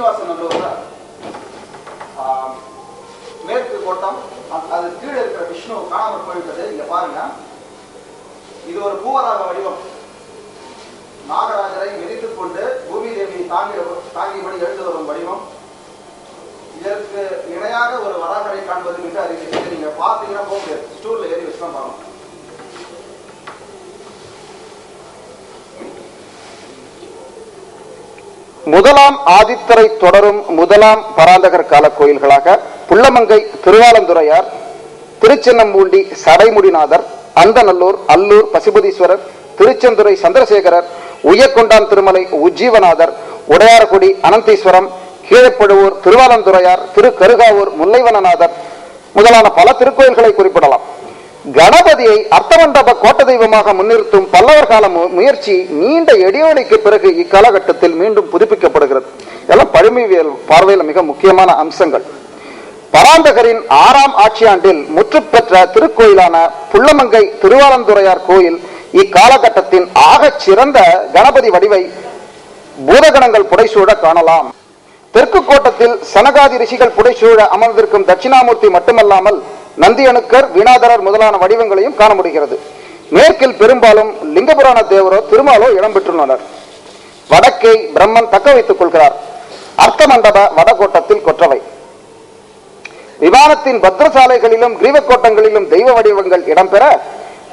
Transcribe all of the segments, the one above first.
சீனிவாசன் நல்லூர்ல ஆஹ், மேற்கு கோட்டம் அ- அது கீழே இருக்கிற விஷ்ணு காணாமல் போய்விட்டது இங்க பாருங்க. இது ஒரு பூவராக வடிவம். நாகராஜரை மிதித்துக் கொண்டு பூமி தேவியை தாங்கி தாங்கியபடி எழுந்து வரும் வடிவம். இதற்கு இணையாக ஒரு வராகரை காண்பது மிக அரிது நீங்க பாத்தீங்கன்னா போக முடியாது. ஸ்டூல்ல ஏறி வச்சுதான் பார்க்கணும். முதலாம் ஆதித்தரை தொடரும் முதலாம் பராந்தகர் கால கோயில்களாக புள்ளமங்கை திருவாலந்துறையார் திருச்சின்னம்பூண்டி சடைமுடிநாதர் அந்தநல்லூர் அல்லூர் பசுபதீஸ்வரர் திருச்செந்துறை சந்திரசேகரர் உயர்கொண்டான் திருமலை உஜ்ஜீவநாதர் உடையார்குடி அனந்தீஸ்வரம் கீழப்படுவூர் திருவாலந்துறையார் திரு கருகாவூர் முல்லைவனநாதர் முதலான பல திருக்கோயில்களை குறிப்பிடலாம். கணபதியை அர்த்தமண்டப கோட்ட தெய்வமாக முன்னிறுத்தும் பல்லவர் கால முயற்சி நீண்ட இடைவெளிக்கு பிறகு இக்காலகட்டத்தில் மீண்டும் புதுப்பிக்கப்படுகிறது. இதெல்லாம் பழமைவியல் பார்வையில் மிக முக்கியமான அம்சங்கள். பராந்தகரின் ஆறாம் ஆட்சியாண்டில் முற்று பெற்ற திருக்கோயிலான புள்ளமங்கை திருவாலந்துறையார் கோயில் இக்காலகட்டத்தின் ஆக சிறந்த கணபதி வடிவை பூதகணங்கள் புடைசூழ காணலாம். தெற்கு கோட்டத்தில் சனகாதி ரிஷிகள் புடைசூழ அமர்ந்திருக்கும் தட்சிணாமூர்த்தி மட்டுமல்லாமல் நந்தியணுக்கர் வினாதரர் முதலான வடிவங்களையும் காண முடிகிறது. மேற்கில் பெரும்பாலும் லிங்கபுராண தேவரோ திருமாலோ இடம்பெற்றுள்ளனர். வடக்கே பிரம்மன் தக்க வைத்துக் கொள்கிறார். அர்த்த மண்டப வடகோட்டத்தில் கொற்றவை. விமானத்தின் பத்ரசாலைகளிலும் கிரீவக்கோட்டங்களிலும் தெய்வ வடிவங்கள் இடம்பெற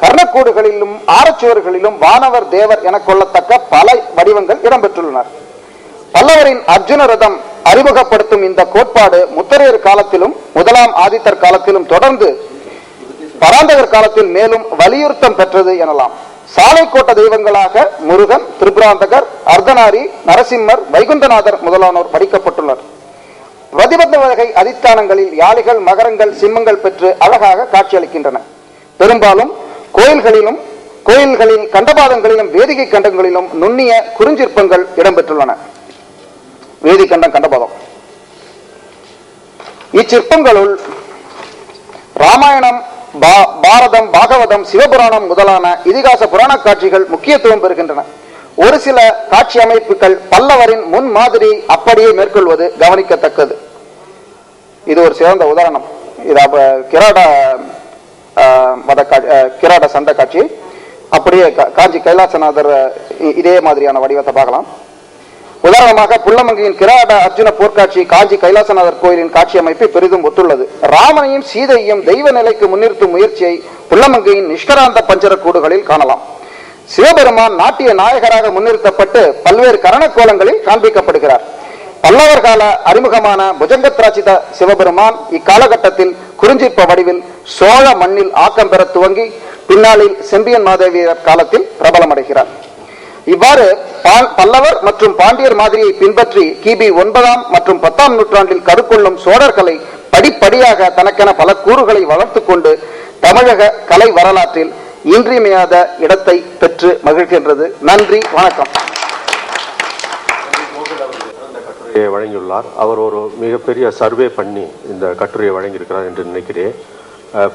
கர்ணக்கூடுகளிலும் ஆரச்சுவர்களிலும் வானவர் தேவர் என கொள்ளத்தக்க பல வடிவங்கள் இடம்பெற்றுள்ளனர். பல்லவரின் அர்ஜுன ரதம் அறிமுகப்படுத்தும் இந்த கோட்பாடு முத்தரையர் காலத்திலும் முதலாம் ஆதித்தர் காலத்திலும் தொடர்ந்து பராந்தகர் காலத்தில் மேலும் வலியுறுத்தம் பெற்றது எனலாம். சாலை கோட்ட தெய்வங்களாக முருகன் திருபுராந்தகர் அர்த்தநாரி நரசிம்மர் வைகுந்தநாதர் முதலானோர் படிக்கப்பட்டுள்ளனர். பிரதிபந்த வகை அதிஷ்டானங்களில் யாளிகள் மகரங்கள் சிம்மங்கள் பெற்று அழகாக காட்சியளிக்கின்றன. பெரும்பாலும் கோயில்களிலும் கோயில்களின் கண்டபாதங்களிலும் வேதிகை கண்டங்களிலும் நுண்ணிய குறுஞ்சிற்பங்கள் இடம்பெற்றுள்ளன. வேதிக்கண்டம் கண்டபதம். கண்டபாதம் இச்சிற்பங்களுள் ராமாயணம் பா- பாரதம் பாகவதம் சிவபுராணம் முதலான இதிகாச புராண காட்சிகள் முக்கியத்துவம் பெறுகின்றன. ஒரு சில காட்சி அமைப்புகள் பல்லவரின் முன் மாதிரி அப்படியே மேற்கொள்வது கவனிக்கத்தக்கது. இது ஒரு சிறந்த உதாரணம். இது அப்ப கிராட ஆஹ், மத கிராட சண்டை காட்சி. அப்படியே காஞ்சி கைலாசநாதர் இதே மாதிரியான வடிவத்தை பார்க்கலாம். உதாரணமாக புள்ளமங்கையின் கிராட அர்ஜுன போர்க்காட்சி காஞ்சி கைலாசநாதர் கோயிலின் காட்சி அமைப்பு பெரிதும் ஒத்துள்ளது. ராமனையும் சீதையும் தெய்வ நிலைக்கு முன்னிறுத்தும் முயற்சியை புள்ளமங்கையின் நிஷ்கராந்த பஞ்சர கூடுகளில் காணலாம். சிவபெருமான் நாட்டிய நாயகராக முன்னிறுத்தப்பட்டு பல்வேறு கரணக்கோலங்களில் காண்பிக்கப்படுகிறார். பல்லவர் கால அறிமுகமான புஜங்கத்ராட்சித சிவபெருமான் இக்காலகட்டத்தில் குறிஞ்சிற்ப வடிவில் சோழ மண்ணில் ஆக்கம் பெற துவங்கி பின்னாளில் செம்பியன் மாதேவியர் காலத்தில் பிரபலமடைகிறார். இவ்வாறு பல்லவர் மற்றும் பாண்டியர் மாதிரியை பின்பற்றி கிபி ஒன்பதாம் மற்றும் பத்தாம் நூற்றாண்டில் கருக்கொள்ளும் சோழர்களை படிப்படியாக தனக்கென பல கூறுகளை வளர்த்து கொண்டு தமிழக கலை வரலாற்றில் இன்றியமையாத இடத்தை பெற்று மகிழ்கின்றது. நன்றி வணக்கம். வழங்கியுள்ளார். அவர் ஒரு மிகப்பெரிய சர்வே பண்ணி இந்த கட்டுரையை வழங்கியிருக்கிறார் என்று நினைக்கிறேன்.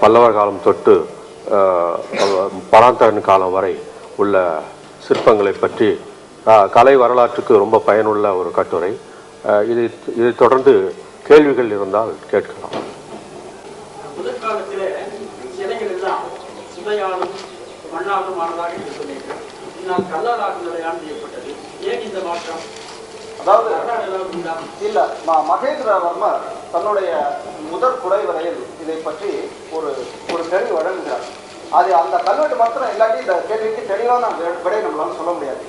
பல்லவர் காலம் தொட்டு பராந்தகன் காலம் வரை உள்ள சிற்பங்களை பற்றி கலை வரலாற்றுக்கு ரொம்ப பயனுள்ள ஒரு கட்டுரை. இதை இதை தொடர்ந்து கேள்விகள் இருந்தால் கேட்கலாம். அதாவது இல்ல மகேந்திரவர்மர் தன்னுடைய முதற் இதை பற்றி ஒரு ஒரு தெளிவு வழங்குகிறார். அது அந்த கல்வெட்டு மாத்திரம் இல்லாட்டி இந்த கேள்விக்கு தெளிவான விடை நம்மளால சொல்ல முடியாது.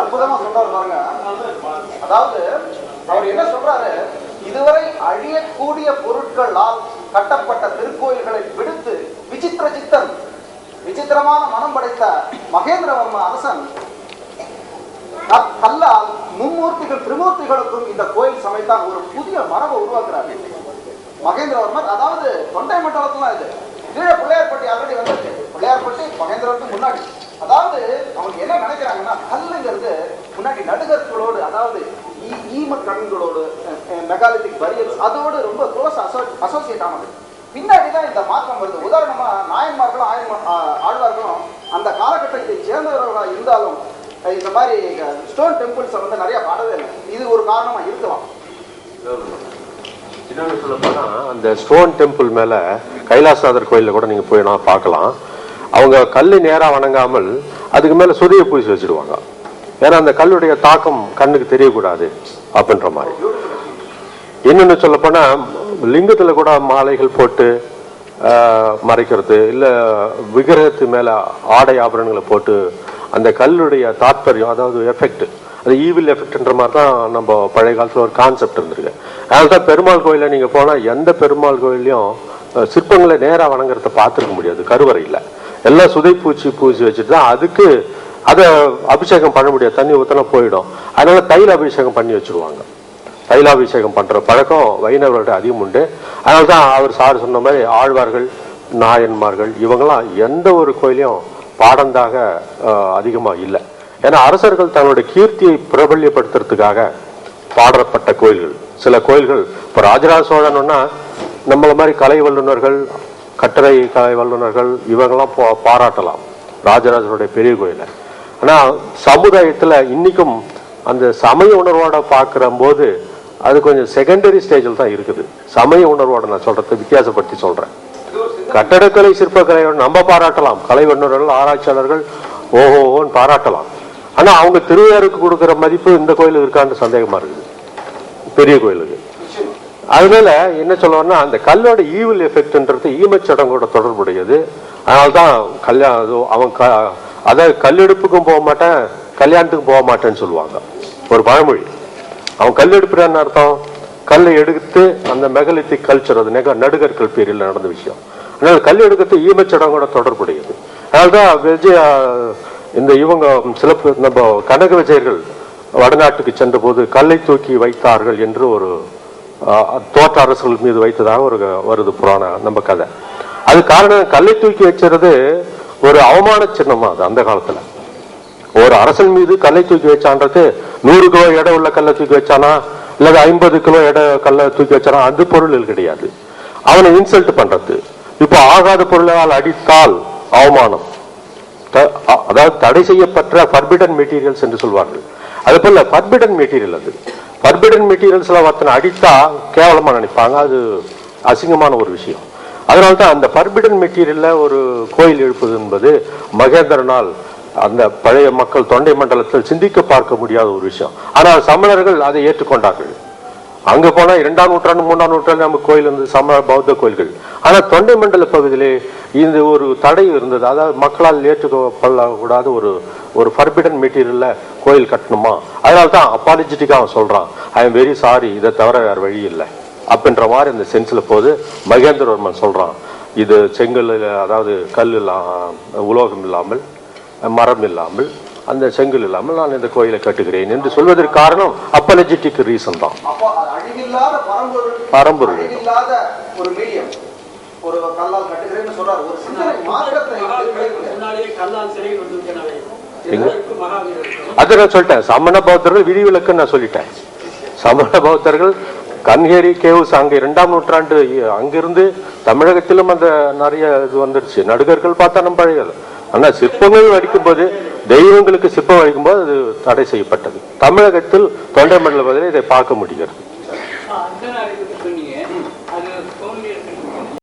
அற்புதமா சொல்றாரு பாருங்க. அதாவது அவர் என்ன சொல்றாரு? இதுவரை அழியக்கூடிய பொருட்களால் கட்டப்பட்ட திருக்கோயில்களை விடுத்து விசித்திர சித்தன் விசித்திரமான மனம் படைத்த மகேந்திரவர்ம அரசன் கல்லால் மும்மூர்த்திகள் திரிமூர்த்திகளுக்கும் இந்த கோயில் சமைத்தான் ஒரு புதிய மரபை உருவாக்குறாரு மகேந்திரவர்மர் அதாவது தொண்டை மண்டலத்துல இது. கீழே பிள்ளையார்பட்டி ஆல்ரெடி வந்திருக்கு. பிள்ளையார்பட்டி மகேந்திரவருக்கு முன்னாடி. அதாவது அவங்க என்ன நினைக்கிறாங்கன்னா கல்லுங்கிறது முன்னாடி நடுகர்களோடு அதாவது ஈ- ஈம கண்களோடு மெகாலிட்டிக் பரியல்ஸ் அதோடு ரொம்ப க்ளோஸ் அசோசியேட் ஆனது. பின்னாடிதான் இந்த மாற்றம் வருது. உதாரணமா நாயன்மார்களும் ஆயன்மா ஆழ்வார்களும் அந்த காலகட்டத்தை சேர்ந்தவர்களாக இருந்தாலும் இந்த மாதிரி ஸ்டோன் டெம்பிள்ஸை வந்து நிறைய பாடவே இல்லை. இது ஒரு காரணமாக இருக்கலாம். இன்னொன்று சொல்ல அந்த ஸ்டோன் டெம்பிள் மேல கைலாசநாதர் கோயிலில் கூட நீங்க போய் நான் பார்க்கலாம். அவங்க கல்லு நேரா வணங்காமல் அதுக்கு மேல சுரிய பூசி வச்சிருவாங்க. ஏன்னா அந்த கல்லுடைய தாக்கம் கண்ணுக்கு தெரியக்கூடாது அப்படின்ற மாதிரி. இன்னொன்னு சொல்ல போனா லிங்கத்துல கூட மாலைகள் போட்டு மறைக்கிறது இல்ல விக்கிரகத்து மேல ஆடை ஆபரணங்களை போட்டு அந்த கல்லுடைய தாத்பரியம் அதாவது எஃபெக்ட் அது ஈவில் எஃபெக்ட்ன்ற மாதிரி தான் நம்ம பழைய காலத்தில் ஒரு கான்செப்ட் இருந்திருக்கு. அதனால தான் பெருமாள் கோயிலில் நீங்கள் போனால் எந்த பெருமாள் கோயிலையும் சிற்பங்களை நேராக வணங்குறத பார்த்துருக்க முடியாது கருவறையில். எல்லாம் சுதைப்பூச்சி பூச்சி வச்சுட்டு தான் அதுக்கு அதை அபிஷேகம் பண்ண முடியாது தண்ணி ஊற்றினா போயிடும். அதனால தைல அபிஷேகம் பண்ணி வச்சிருவாங்க. தைலாபிஷேகம் பண்ணுற பழக்கம் வைணவர்கள்ட்ட அதிகம் உண்டு. அதனால தான் அவர் சார் சொன்ன மாதிரி ஆழ்வார்கள் நாயன்மார்கள் இவங்கெல்லாம் எந்த ஒரு கோயிலையும் பாடந்தாக அதிகமாக இல்லை. ஏன்னா அரசர்கள் தங்களுடைய கீர்த்தியை பிரபல்யப்படுத்துறதுக்காக பாடப்பட்ட கோயில்கள். சில கோயில்கள் இப்போ ராஜராஜ சோழன்னா நம்மளை மாதிரி கலை வல்லுநர்கள் கட்டளை கலை வல்லுநர்கள் இவங்கெல்லாம் பாராட்டலாம். ராஜராஜனுடைய பெரிய கோயிலை. ஆனால் சமுதாயத்தில் இன்னைக்கும் அந்த சமய உணர்வோட பார்க்குறம்போது போது அது கொஞ்சம் செகண்டரி ஸ்டேஜில் தான் இருக்குது. சமய உணர்வோட நான் சொல்கிறத வித்தியாசப்படுத்தி சொல்கிறேன் கட்டடக்கலை சிற்பக்கலையோட நம்ம பாராட்டலாம். கலை வல்லுநர்கள் ஆராய்ச்சியாளர்கள் ஓஹோன்னு பாராட்டலாம். ஆனா அவங்க திருவையாருக்கு கொடுக்கிற மதிப்பு இந்த கோயிலுக்கு இருக்கான்னு சந்தேகமா இருக்குது. பெரிய கோயிலுக்கு அதனால என்ன சொல்லுவோம்னா அந்த கல்லோட ஈவில் எஃபெக்ட்ன்றது ஈமச்சடங்கோட தொடர்புடையது. அதனால்தான் கல்யாணம் அவன் க அதாவது கல்லெடுப்புக்கும் போக மாட்டேன் கல்யாணத்துக்கும் போக மாட்டேன்னு சொல்லுவாங்க. ஒரு பழமொழி. அவன் கல் எடுப்புறான்னு அர்த்தம்? கல்லை எடுத்து அந்த மெகலித்திக் கல்ச்சர் அது நெக நடுகற்கள் பேரில் நடந்த விஷயம். அதாவது கல் எடுக்கிறது ஈமச்சடங்கோட தொடர்புடையது. அதனால்தான் விஜய இந்த இவங்க சிலப்பு நம்ம கனக விஜயர்கள் வடநாட்டுக்கு சென்ற போது கல்லை தூக்கி வைத்தார்கள் என்று ஒரு தோற்ற அரசுகள் மீது வைத்ததாக ஒரு வருது புராண நம்ம கதை. அது காரணம் கல்லை தூக்கி வச்சுறது ஒரு அவமான சின்னமா அது அந்த காலத்துல. ஒரு அரசன் மீது கல்லை தூக்கி வச்சான்றது நூறு கிலோ எடை உள்ள கல்லை தூக்கி வச்சானா இல்லது ஐம்பது கிலோ எடை கல்லை தூக்கி வச்சானா அது பொருள் கிடையாது. அவனை இன்சல்ட் பண்றது. இப்போ ஆகாத பொருளால் அடித்தால் அவமானம். த- அதாவது தடை செய்யப்பட்ட பர்பிடன் மெட்டீரியல்ஸ் என்று சொல்வார்கள். அது போல பர்பிடன் மெட்டீரியல் அது. பர்பிடன் மெட்டீரியல்ஸ்ல ஒருத்தனை அடித்தா கேவலமாக நினைப்பாங்க. அது அசிங்கமான ஒரு விஷயம். அதனால தான் அந்த பர்பிடன் மெட்டீரியலில் ஒரு கோயில் எழுப்பது என்பது மகேந்திரனால் அந்த பழைய மக்கள் தொண்டை மண்டலத்தில் சிந்திக்க பார்க்க முடியாத ஒரு விஷயம். ஆனால் சமணர்கள் அதை ஏற்றுக்கொண்டார்கள். அங்க போனா இரண்டாம் நூற்றாண்டு மூன்றாம் நூற்றாண்டு நம்ம கோயில் இருந்தது சம பௌத்த கோயில்கள். ஆனா தொண்டை மண்டல பகுதியிலே இந்த ஒரு தடை இருந்தது. அதாவது மக்களால் ஏற்றுக்கொள்ளக்கூடாத ஒரு ஒரு ஃபர்பிடன் மெட்டீரியல்ல கோயில் கட்டணுமா? அதனால தான் அப்பாலஜிட்டிக்காக அவன் சொல்றான். ஐ எம் வெரி சாரி இதை தவிர வேற வழி இல்லை. அப்படின்ற மாதிரி இந்த சென்ஸில் போது மகேந்திரவர்மன் சொல்றான். இது செங்கல் அதாவது கல் இல்லாம உலோகம் இல்லாமல் மரம் இல்லாமல் அந்த செங்கல் இல்லாமல் நான் இந்த கோயிலை கட்டுகிறேன் என்று சொல்வதற்கு காரணம் அப்பலஜிட்டிக் ரீசன் தான். அப்போ அது அழிவில்லாத பரம்பொருள் அதை நான் சொல்லிட்டேன். சமண பௌத்தர்கள் விதிவிலக்குன்னு நான் சொல்லிட்டேன். சமண பௌத்தர்கள் கன்ஹேரி கேவ்ஸ் அங்க இரண்டாம் நூற்றாண்டு அங்கிருந்து தமிழகத்திலும் அந்த நிறைய இது வந்துருச்சு. நடுகர்கள் பார்த்தா நம்ம பழையது. ஆனா சிற்பங்கள் வடிக்கும்போது தெய்வங்களுக்கு சிற்பம் வடிக்கும்போது அது தடை செய்யப்பட்டது. தமிழகத்தில் தொண்டை மண்டல பகுதியில் இதை பார்க்க முடிகிறது.